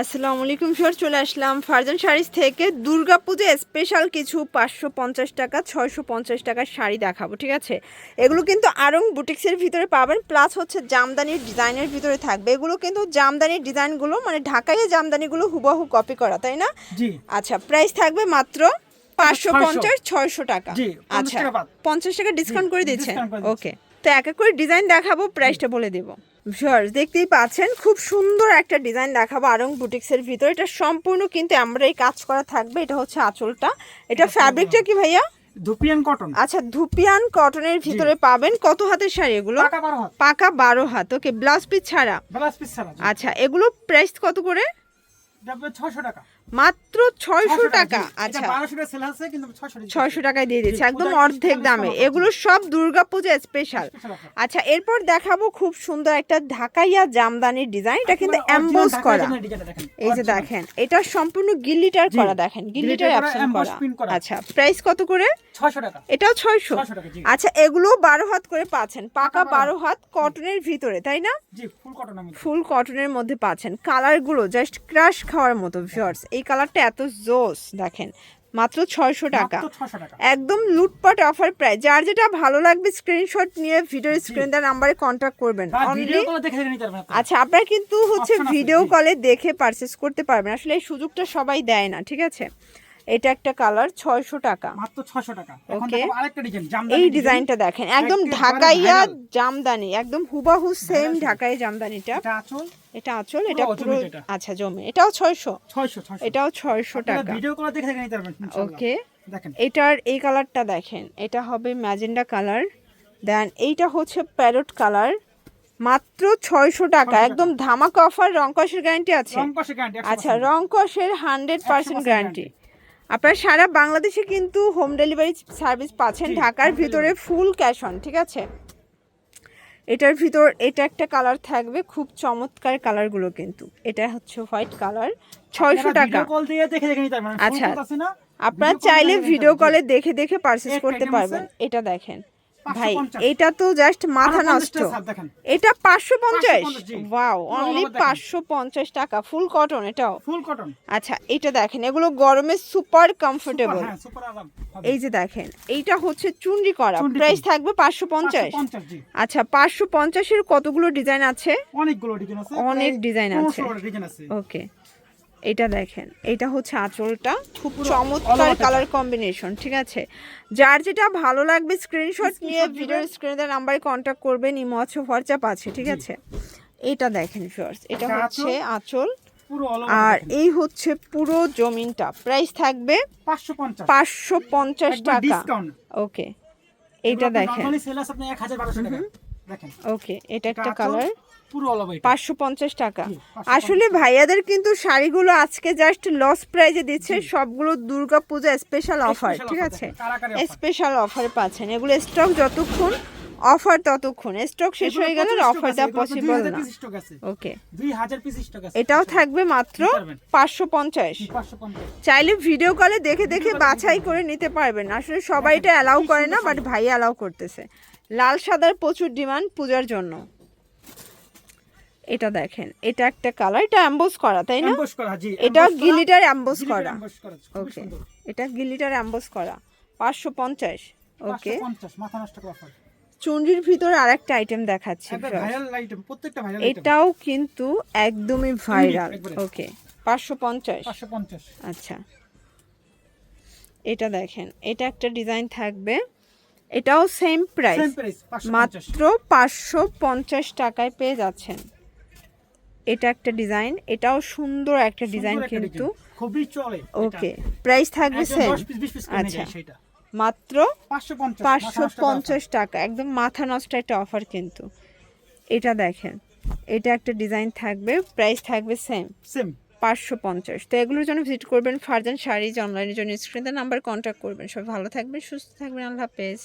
আসসালামু আলাইকুম স্যার চলে আসলাম ফারজান শাড়িজ থেকে। দুর্গাপূজা স্পেশাল কিছু পাঁচশো পঞ্চাশ টাকা ছয়শো পঞ্চাশ টাকার শাড়ি দেখাবো ঠিক আছে? এগুলো কিন্তু আরং বুটিক্সের ভিতরে পাবেন প্লাস হচ্ছে জামদানির ডিজাইনের ভিতরে থাকবে। এগুলো কিন্তু জামদানির ডিজাইনগুলো মানে ঢাকাইয়ে জামদানিগুলো হুবহু কপি করা তাই না? আচ্ছা প্রাইস থাকবে মাত্র পাঁচশো পঞ্চাশ ছয়শো। টাকা। আচ্ছা পঞ্চাশ টাকা ডিসকাউন্ট করে দিচ্ছি। ওকে তো এক এক করে ডিজাইন দেখাবো প্রাইসটা বলে দেব। ভিউয়ার্স দেখতেই পাচ্ছেন খুব সুন্দর একটা ডিজাইন দেখাবো আরং বুটিক্সের ভিতরে। এটা সম্পূর্ণ কিন্তু আমরা এই কাজ করা থাকবে এটা হচ্ছে আঁচলটা। এটা ফ্যাব্রিকটা কি ভাইয়া? ধুপিয়ান কটন আচ্ছা ধুপিয়ান কটনের ভিতরে পাবেন। কত হাতের শাড়ি এগুলো? পাকা বারো হাত। ওকে ব্লাউজ পিস ছাড়া? ব্লাউজ পিস ছাড়া আচ্ছা এগুলো প্রাইস কত করে? ছয়শো টাকা। মাত্র ছয়শো টাকা আচ্ছা। ছয়শো টাকায় দিয়ে দিচ্ছে একদম অর্ধেক দামে। এগুলো সব দুর্গাপূজা স্পেশাল আচ্ছা এরপর দেখাবো খুব সুন্দর একটা ঢাকাইয়া জামদানির ডিজাইন এটা কিন্তু অ্যাম্বোস করা। এই যে দেখেন এটা সম্পূর্ণ গিল্লিটার করা দেখেন গিল্লিটার করা, করা। আচ্ছা প্রাইস কত করে? এটাও ছয়শো। 600 টাকা, জি। আচ্ছা এগুলো বারো হাত করে পাচ্ছেন পাকা বারো হাত। কটনের ভিতরে তাই না? ফুল ফুল কটনের মধ্যে। পাচ্ছেন। কালারগুলো জাস্ট ক্রাশ খাওয়ার মতো ভিউয়ার্স এই কালারটা এত জোস দেখেন। মাত্র ছয়শো টাকা। একদম লুটপাট অফার প্রায় যার যেটা ভালো লাগবে স্ক্রিনশট নিয়ে ভিডিও স্ক্রিন দেওয়ার নাম্বারে কন্ট্যাক্ট করবেন। আচ্ছা আপনারা কিন্তু হচ্ছে ভিডিও কলে দেখে পারচেস করতে পারবেন। আসলে এই সুযোগটা সবাই দেয় না ঠিক আছে? এটা একটা কালার ছয়শো টাকা। মাত্র ছয়শো টাকা। এখন Okay. আরেকটা ডিজাইন জামদানি এই ডিজাইনটা দেখেন একদম ঢাকাইয়া জামদানি একদম হুবাহু সেম Viral ঢাকাই জামদানিটা। এটা আঁচল? এটা আঁচল এটা পুরো। আচ্ছা জমে। এটাও ছয়শো। ছয়শো ছয়শো। এটাও ছয়শো টাকা। ভিডিও কলে দেখে দেখে নিতে পারবেন ওকে দেখেন। এটার এই কালারটা দেখেন এটা হবে ম্যাজেন্ডা কালার দেন এইটা হচ্ছে প্যারট কালার মাত্র ছয়শো টাকা একদম ধামাকা অফার রংকসের গ্যারান্টি আছে। আচ্ছা রংকসের হান্ড্রেড পার্সেন্ট গ্যারান্টি আপনারা সারা বাংলাদেশে কিন্তু হোম ডেলিভারি সার্ভিস পাচ্ছেন ঢাকার ভিতরে ফুল ক্যাশ অন ঠিক আছে? এটার ভিতর এটা একটা কালার থাকবে খুব চমৎকার কালারগুলো কিন্তু। এটা হচ্ছে হোয়াইট কালার ছয়শো টাকা। কল দিয়ে দেখে দেখে আচ্ছা। আপনার চাইলে ভিডিও কলে দেখে দেখে পারচেস করতে পারবেন এটা দেখেন। 550 ভাই এটা তো জাস্ট মাথা নষ্ট। 50 ছাড় দেখেন। এটা পাঁচশো পঞ্চাশ? Wow only. পাঁচশো পঞ্চাশ টাকা। ফুল কটন এটাও? ফুল কটন আচ্ছা এটা দেখেন এগুলো গরমে সুপার কমফোর্টেবল হ্যাঁ হবে। এই যে দেখেন এইটা হচ্ছে চুনরি করা। প্রাইস থাকবে পাঁচশো পঞ্চাশ। আচ্ছা পাঁচশো পঞ্চাশের কতগুলো ডিজাইন আছে? অনেকগুলো ডিজাইন আছে। অনেক ডিজাইন আছে। ডিজাইন আছে। ওকে এটা দেখেন এটা হচ্ছে আঁচলটা। খুব চমৎকার কালার কম্বিনেশন ঠিক আছে? যার যেটা ভালো লাগবে স্ক্রিনশট নিয়ে ভিডিওর দিবেন। স্ক্রিনে নাম্বারে কন্ট্যাক্ট করবেন ইমো আছে হোয়াটসঅ্যাপ আছে ঠিক আছে? এটা দেখেন শর্টস এটা এটা হচ্ছে আঁচল? আর এই হচ্ছে পুরো জমিনটা। প্রাইস থাকবে 550 পাঁচশো পঞ্চাশ টাকা। ওকে এইটা দেখেন। নরমালি সেল আছে আপনি 1200 ওকে এটা একটা কালার পাঁচশো পঞ্চাশ টাকা। আসলে ভাইয়াদের কিন্তু শাড়িগুলো আজকে জাস্ট লস প্রাইজে দিচ্ছে সবগুলো দুর্গা পূজা স্পেশাল অফার ঠিক আছে। স্পেশাল অফার পাচ্ছেন এগুলো স্টক যতক্ষণ অফার ততক্ষণ। স্টক শেষ হয়ে গেলে অফার দেওয়া পসিবল না। ওকে। 2000 পিস স্টক আছে। এটাও থাকবে মাত্র পাঁচশো পঞ্চাশ। চাইলে ভিডিও কলে দেখে দেখে বাছাই করে নিতে পারবেন। আসলে সবাই এটা অ্যালাউ করে না বাট ভাই অ্যালাউ করতেছে। লাল সাদার প্রচুর ডিমান্ড পূজার জন্য। এটা দেখেন এটা একটা কালার এটা অ্যাম্বোস করা তাই না? এমবস করা জি এটা গিলিটার অ্যাম্বোস করা। ওকে এটা গিলিটার অ্যাম্বোস করা পাঁচশো পঞ্চাশ ওকে 550 মাথা নষ্ট করা অফার চুনরির ভিতরে আরেকটা আইটেম দেখাচ্ছি একবার ভাইরাল আইটেম প্রত্যেকটা ভাইরাল আইটেম এটাও কিন্তু একদমই ভাইরাল ওকে পাঁচশো পঞ্চাশ। 550 আচ্ছা। এটা দেখেন এটা একটা ডিজাইন থাকবে। এটাও সেম প্রাইস সেম প্রাইস 550 মাত্র পাঁচশো পঞ্চাশ টাকায় পেয়ে যাচ্ছেন। এটা একটা ডিজাইন এটাও সুন্দর একটা ডিজাইন কিন্তু। খুবই চলে ওকে প্রাইস থাকবে সেম 10 পিস 20 পিস করে নিয়ে আচ্ছা মাত্র পাঁচশো পঞ্চাশ টাকা। একদম মাথা নষ্ট একটা অফার কিন্তু। এটা দেখেন এটা একটা ডিজাইন থাকবে প্রাইস থাকবে সেম সেম পাঁচশো পঞ্চাশ। তো এগুলোর জন্য ভিজিট করবেন ফারজান শাড়িজ অনলাইনের জন্য। স্ক্রিনের নাম্বার কন্ট্যাক্ট করবেন। সব ভালো থাকবেন সুস্থ থাকবেন। আল্লাহ হাফেজ।